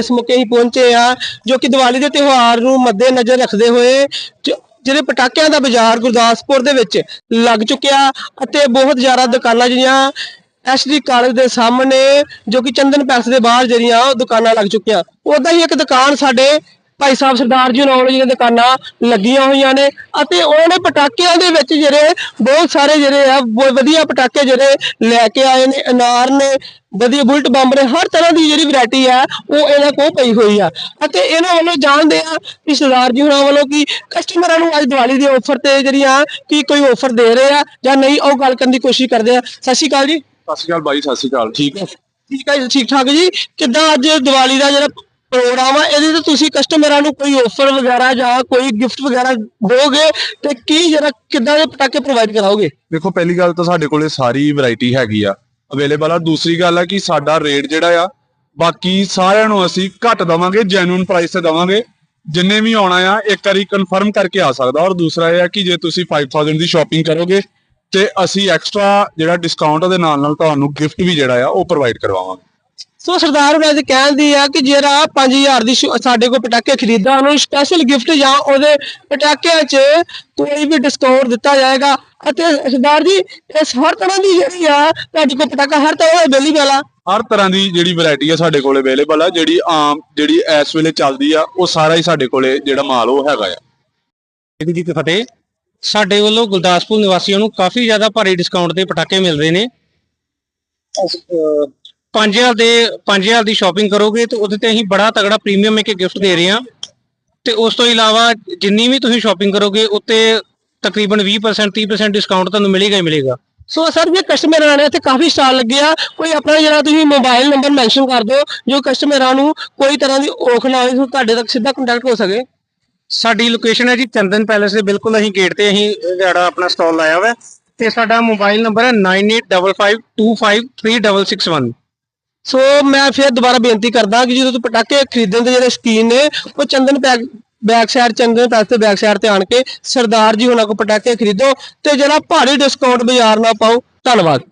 ਇਸ ਮੌਕੇ ਹੀ ਪਹੁੰਚੇ ਆ, ਜੋ ਕਿ ਦੀਵਾਲੀ ਦੇ ਤਿਉਹਾਰ ਨੂੰ ਮੱਦੇ ਨਜ਼ਰ ਰੱਖਦੇ ਹੋਏ ਜਿਹੜੇ ਪਟਾਕਿਆਂ ਦਾ ਬਾਜ਼ਾਰ ਗੁਰਦਾਸਪੁਰ ਦੇ ਵਿੱਚ ਲੱਗ ਚੁੱਕਿਆ ਅਤੇ ਬਹੁਤ ਜ਼ਿਆਦਾ ਦੁਕਾਨਾਂ ਜਿਹੜੀਆਂ ਐਸਡੀ ਕਾਲਜ ਦੇ ਸਾਹਮਣੇ ਜੋ ਕਿ ਚੰਦਨ ਪੈਲਸ ਦੇ ਬਾਹਰ ਜਿਹੜੀਆਂ ਉਹ ਦੁਕਾਨਾਂ ਲੱਗ ਚੁੱਕੀਆਂ। ਉਦਾਂ ਹੀ ਇੱਕ ਦੁਕਾਨ ਸਾਡੇ ਭਾਈ ਸਾਹਿਬ ਸਰਦਾਰ ਜੀ ਨੌਲੇਜ ਦੀਆਂ ਦੁਕਾਨਾਂ ਲੱਗੀਆਂ ਹੋਈਆਂ ਨੇ ਅਤੇ ਉਹਨਾਂ ਨੇ ਪਟਾਕਿਆਂ ਦੇ ਵਿੱਚ ਜਿਹੜੇ ਬਹੁਤ ਸਾਰੇ ਜਿਹੜੇ ਆ ਵਧੀਆ ਪਟਾਕੇ ਜਿਹੜੇ ਲੈ ਕੇ ਆਏ ਨੇ ਅਨਾਰ ਨੇ ਵਧੀਆ ਬੁਲਟ ਬੰਬ ਨੇ ਹਰ ਤਰ੍ਹਾਂ ਦੀ ਜਿਹੜੀ ਵੈਰਾਈਟੀ ਆ ਉਹ ਇਹਨਾਂ ਕੋਲ ਪਈ ਹੋਈ ਆ। ਅਤੇ ਇਹਨਾਂ ਵੱਲੋਂ ਜਾਣਦੇ ਆ ਕਿ ਸਰਦਾਰ ਜੀ ਉਹਨਾਂ ਵੱਲੋਂ ਕਿ ਕਸਟਮਰਾਂ ਨੂੰ ਅੱਜ ਦੀਵਾਲੀ ਦੇ ਆਫਰ ਤੇ ਜਿਹੜੀਆਂ ਕੀ ਕੋਈ ਆਫਰ ਦੇ ਰਹੇ ਆ ਜਾਂ ਨਹੀਂ ਉਹ ਗੱਲ ਕਰਨ ਦੀ ਕੋਸ਼ਿਸ਼ ਕਰਦੇ ਆ। ਸਤਿ ਸ਼੍ਰੀ ਅਕਾਲ ਜੀ। ਸਤਿ ਸ਼੍ਰੀ ਅਕਾਲ ਬਾਈ ਸਤਿ ਸ਼੍ਰੀ ਅਕਾਲ। ਠੀਕ ਹੈ। ਠੀਕ ਹੈ ਠੀਕ ਠਾਕ ਜੀ। ਕਿੱਦਾਂ ਅੱਜ ਦੀਵਾਲੀ ਦਾ ਜਿਹੜਾ ਪ੍ਰੋਗਰਾਮ ਆ, ਇਹਦੇ ਤੇ ਤੁਸੀਂ ਕਸਟਮਰਾਂ ਨੂੰ ਕੋਈ ਆਫਰ ਵਗੈਰਾ ਜਾਂ ਕੋਈ ਗਿਫਟ ਵਗੈਰਾ ਦੋਗੇ ਤੇ ਕੀ ਜਿਹੜਾ ਕਿੱਦਾਂ ਦੇ ਪਟਾਕੇ ਪ੍ਰੋਵਾਈਡ ਕਰਾਓਗੇ? ਦੇਖੋ, ਪਹਿਲੀ ਗੱਲ ਤਾਂ ਸਾਡੇ ਕੋਲੇ ਸਾਰੀ ਵੈਰਾਈਟੀ ਹੈਗੀ ਆ। ਅਵੇਲੇਬਲ ਆ। ਦੂਸਰੀ ਗੱਲ ਆ ਕਿ ਸਾਡਾ ਰੇਟ ਜਿਹੜਾ ਆ, ਬਾਕੀ ਸਾਰਿਆਂ ਨੂੰ ਅਸੀਂ ਘੱਟ ਦਵਾਂਗੇ ਜੈਨੂਨ ਪ੍ਰਾਈਸ ਤੇ ਦਵਾਂਗੇ। ਜਿੰਨੇ ਵੀ ਆਉਣਾ ਆ, ਇੱਕ ਵਾਰੀ ਕਨਫਰਮ ਕਰਕੇ ਆ ਸਕਦਾ। ਔਰ ਦੂਸਰਾ ਇਹ ਆ ਕਿ ਜੇ ਤੁਸੀਂ 5000 ਦੀ ਸ਼ਾਪਿੰਗ ਕਰੋਗੇ, ਤੇ ਅਸੀਂ ਐਕਸਟਰਾ ਜਿਹੜਾ ਡਿਸਕਾਊਂਟ ਦੇ ਨਾਲ ਨਾਲ ਤੁਹਾਨੂੰ ਗਿਫਟ ਵੀ ਜਿਹੜਾ ਆ, ਉਹ ਪ੍ਰੋਵਾਈਡ ਕਰਵਾਵਾਂਗੇ। ਸੋ ਸਰਦਾਰ ਦੇ ਕਹਿੰਦੀ ਆ ਕਿ ਜਿਹੜਾ 5000 ਦੀ ਸਾਡੇ ਕੋਲ ਪਟਾਕੇ ਖਰੀਦਾ ਉਹਨੂੰ ਸਪੈਸ਼ਲ ਗਿਫਟ ਜਾਂ ਉਹਦੇ ਪਟਾਕਿਆਂ 'ਚ ਕੋਈ ਵੀ ਡਿਸਕਾਊਂਟ ਦਿੱਤਾ ਜਾਏਗਾ। ਅਤੇ ਸਰਦਾਰ ਜੀ ਇਸ ਹਰ ਤਰ੍ਹਾਂ ਦੀ ਜਿਹੜੀ ਆ ਤੁਹਾਡੇ ਕੋਲ ਪਟਾਕਾ ਹਰ ਤਰ੍ਹਾਂ ਦਾ ਅਵੇਲੇਬਲ ਆ? ਹਰ ਤਰ੍ਹਾਂ ਦੀ ਜਿਹੜੀ ਵੈਰਾਈਟੀ ਆ ਸਾਡੇ ਕੋਲੇ ਅਵੇਲੇਬਲ ਆ ਜਿਹੜੀ ਆਮ ਜਿਹੜੀ ਇਸ ਵੇਲੇ ਚੱਲਦੀ ਆ ਉਹ ਸਾਰਾ ਹੀ ਸਾਡੇ ਕੋਲੇ ਜਿਹੜਾ ਮਾਲ ਉਹ ਹੈਗਾ ਆ। ਵਾਹਿਗੁਰੂ ਜੀ ਕੀ ਫਤਿਹ ਸਾਡੇ ਵੱਲੋਂ ਗੁਰਦਾਸਪੁਰ ਨਿਵਾਸੀਆਂ ਨੂੰ ਕਾਫੀ ਜ਼ਿਆਦਾ ਭਾਰੀ ਡਿਸਕਾਊਂਟ ਤੇ ਪਟਾਕੇ ਮਿਲ ਰਹੇ ਨੇ। 5000 ਦੇ 5000 ਦੀ ਸ਼ਾਪਿੰਗ ਕਰੋਗੇ ਤੇ ਉਹਦੇ ਤੇ ਅਸੀਂ ਬੜਾ ਤਗੜਾ ਪ੍ਰੀਮੀਅਮ ਇੱਕ ਗਿਫਟ ਦੇ ਰਹੇ ਹਾਂ। ਤੇ ਉਸ ਤੋਂ ਇਲਾਵਾ ਜਿੰਨੀ ਵੀ ਤੁਸੀਂ ਸ਼ਾਪਿੰਗ ਕਰੋਗੇ ਉੱਤੇ ਤਕਰੀਬਨ 20% 30% ਡਿਸਕਾਊਂਟ ਤੁਹਾਨੂੰ ਮਿਲੇਗਾ ਹੀ ਮਿਲੇਗਾ। ਸੋ ਸਰ ਜੇ ਕਸਟਮਰ ਆਣੇ ਇੱਥੇ ਕਾਫੀ ਸਟਾਲ ਲੱਗੇ ਆ। ਕੋਈ ਆਪਣਾ ਜਿਹੜਾ ਤੁਸੀਂ ਮੋਬਾਈਲ ਨੰਬਰ ਮੈਂਸ਼ਨ ਕਰ ਦਿਓ ਜੋ ਕਸਟਮਰਾਂ ਨੂੰ ਕੋਈ ਤਰ੍ਹਾਂ ਦੀ ਔਖ ਨਾ ਹੋਵੇ ਸੋ ਤੁਹਾਡੇ ਤੱਕ ਸਿੱਧਾ ਕੰਟੈਕਟ ਹੋ ਸਕੇ। ਸਾਡੀ ਲੋਕੇਸ਼ਨ ਹੈ ਜੀ ਚੰਦਨ ਪੈਲੇਸ ਦੇ ਬਿਲਕੁਲ ਅਸੀਂ ਗੇਟ ਤੇ ਅਸੀਂ ਜਿਹੜਾ ਆਪਣਾ ਸਟਾਲ ਲਾਇਆ ਹੋਇਆ ਤੇ ਸਾਡਾ ਮੋਬਾਈਲ ਨੰਬਰ ਹੈ 9855253661 ਸੋ ਮੈਂ ਫਿਰ ਦੁਬਾਰਾ ਬੇਨਤੀ ਕਰਦਾ ਕਿ ਜਦੋਂ ਤੁਸੀਂ ਪਟਾਕੇ ਖਰੀਦਣ ਦੇ ਜਿਹੜੇ ਸਕੀਨ ਨੇ, ਉਹ ਚੰਦਨ ਪੈਕ ਬੈਕ ਸਾਈਡ ਚੰਦਨ ਪੈਕ ਤੇ ਬੈਕ ਸਾਈਡ ਤੇ ਆਣ ਕੇ ਸਰਦਾਰ ਜੀ ਉਹਨਾਂ ਕੋ ਪਟਾਕੇ ਖਰੀਦੋ ਤੇ ਜਿਹੜਾ ਭਾਰੀ ਡਿਸਕਾਊਂਟ ਬਾਜ਼ਾਰ ਨਾਲ ਪਾਓ। ਧੰਨਵਾਦ।